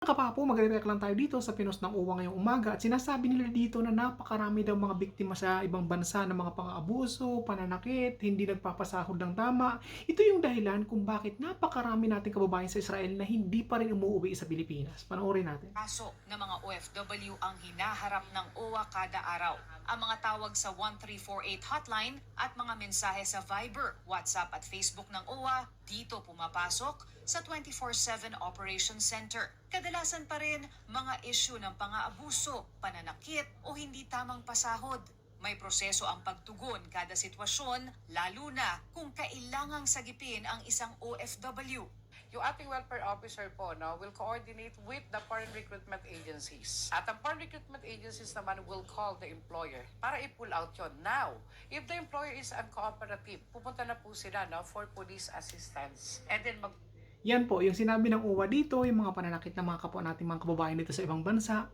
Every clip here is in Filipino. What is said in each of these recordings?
Kapapo, magre-react lang tayo dito sa pinos ng uwa ngayong umaga at sinasabi nila dito na napakarami daw mga biktima sa ibang bansa ng mga pang-abuso, pananakit, hindi nagpapasahod ng tama. Ito yung dahilan kung bakit napakarami nating kababayan sa Israel na hindi pa rin umuwi sa Pilipinas. Panoorin natin. kaso ng mga OFW ang hinaharap ng OWA kada araw. Ang mga tawag sa 1348 hotline at mga mensahe sa Viber, WhatsApp at Facebook ng OWA dito pumapasok sa 24-7 Operation Center. Kadalasan pa rin mga issue ng pang-aabuso, pananakit o hindi tamang pasahod. May proseso ang pagtugon kada sitwasyon, lalo na kung kailangang sagipin ang isang OFW. Yung ating welfare officer po no, will coordinate with the foreign recruitment agencies. At ang foreign recruitment agencies naman will call the employer para i-pull out yon. Now, if the employer is uncooperative, pupunta na po sila no, for police assistance. And then mag Yan po, yung sinabi ng uwa dito, yung mga pananakit ng mga kapwa nating mga kababayan dito sa ibang bansa.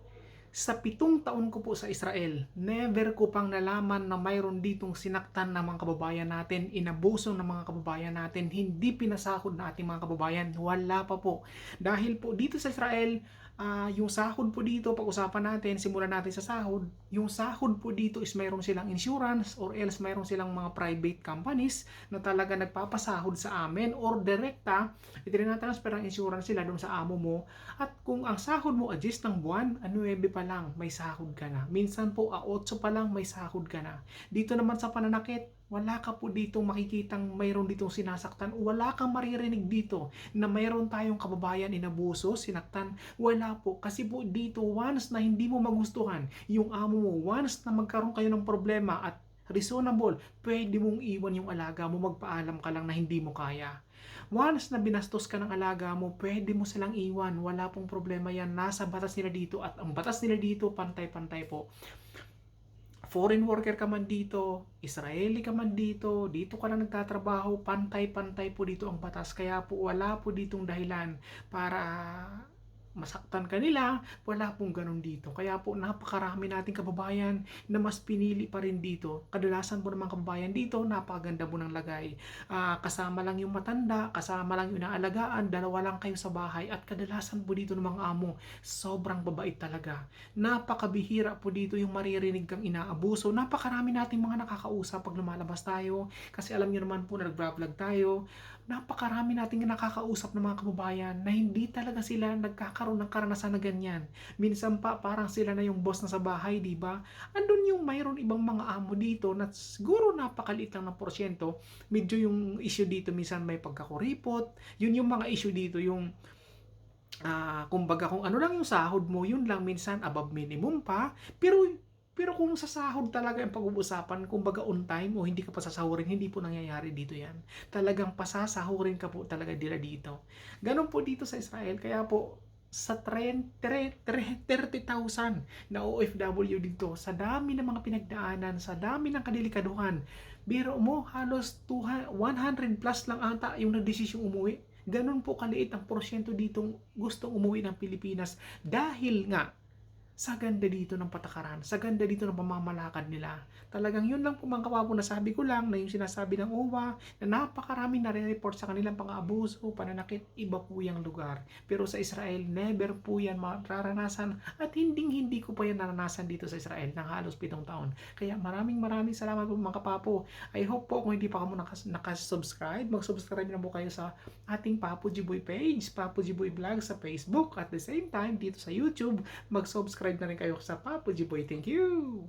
Sa pitong taon ko po sa Israel, never ko pang nalaman na mayroon ditong sinaktan ng mga kababayan natin, inabuso ng mga kababayan natin, hindi pinasahod na ating mga kababayan. Wala pa po. Dahil po dito sa Israel, ah, yung sahod po dito, pag-usapan natin, simulan natin sa sahod, yung sahod po dito is mayroon silang insurance or else mayroon silang mga private companies na talaga nagpapasahod sa amin or direkta, itinatranspfer ang insurance sila doon sa amo mo at kung ang sahod mo adjust ng buwan, ano 9 pa lang, may sahod ka na. Minsan po, a 8 pa lang, may sahod ka na. Dito naman sa pananakit, wala ka po dito makikitang mayroon ditong sinasaktan. Wala kang maririnig dito na mayroon tayong kababayan inabuso, sinaktan. Wala po. Kasi po dito, once na hindi mo magustuhan yung amo mo, once na magkaroon kayo ng problema at reasonable, pwede mong iwan yung alaga mo, magpaalam ka lang na hindi mo kaya. Once na binastos ka ng alaga mo, pwede mo silang iwan. Wala pong problema yan. Nasa batas nila dito at ang batas nila dito, pantay-pantay po foreign worker ka man dito, Israeli ka man dito, dito ka lang nagtatrabaho, pantay-pantay po dito ang batas. Kaya po wala po ditong dahilan para masaktan ka nila, wala pong ganun dito. Kaya po napakarami nating kababayan na mas pinili pa rin dito. Kadalasan po mga kababayan dito, napakaganda po ng lagay. Ah, kasama lang yung matanda, kasama lang yung inaalagaan, dalawa lang kayo sa bahay at kadalasan po dito ng mga amo, sobrang babait talaga. Napakabihira po dito yung maririnig kang inaabuso. Napakarami nating mga nakakausap pag lumalabas tayo kasi alam niyo naman po na nag-vlog tayo. Napakarami nating nakakausap ng mga kababayan na hindi talaga sila nagkakaroon ng karanasan na ganyan. Minsan pa parang sila na yung boss na sa bahay, di ba? Andun yung mayroon ibang mga amo dito na siguro napakaliit lang ng porsyento. Medyo yung issue dito minsan may pagkakuripot. Yun yung mga issue dito, yung ah kumbaga kung ano lang yung sahod mo, yun lang minsan above minimum pa. Pero pero kung sa sahod talaga ang pag-uusapan, kumbaga on time o hindi ka pa sasahurin, hindi po nangyayari dito yan. Talagang pasasahurin ka po talaga dila dito. Ganon po dito sa Israel. Kaya po, sa 30 30,000 na OFW dito, sa dami ng mga pinagdaanan, sa dami ng kadelikaduhan, biro mo halos 200, 100 plus lang ata yung nagdesisyong umuwi. Ganun po kaliit ang porsyento ditong gustong umuwi ng Pilipinas. Dahil nga sa ganda dito ng patakaran, sa ganda dito ng pamamalakad nila. Talagang yun lang po mga kawapo na sabi ko lang na yung sinasabi ng OWA na napakaraming nare-report sa kanilang pang-abuso, pananakit, iba po yung lugar. Pero sa Israel, never po yan mararanasan at hindi hindi ko pa yan naranasan dito sa Israel ng halos pitong taon. Kaya maraming maraming salamat po mga kapapo. I hope po kung hindi pa kamo nakas- nakasubscribe, mag-subscribe na po kayo sa ating Papo Jiboy page, Papo Jiboy Vlog sa Facebook. At the same time, dito sa YouTube, mag-subscribe na rin kayo sa Papo Jiboy. Thank you!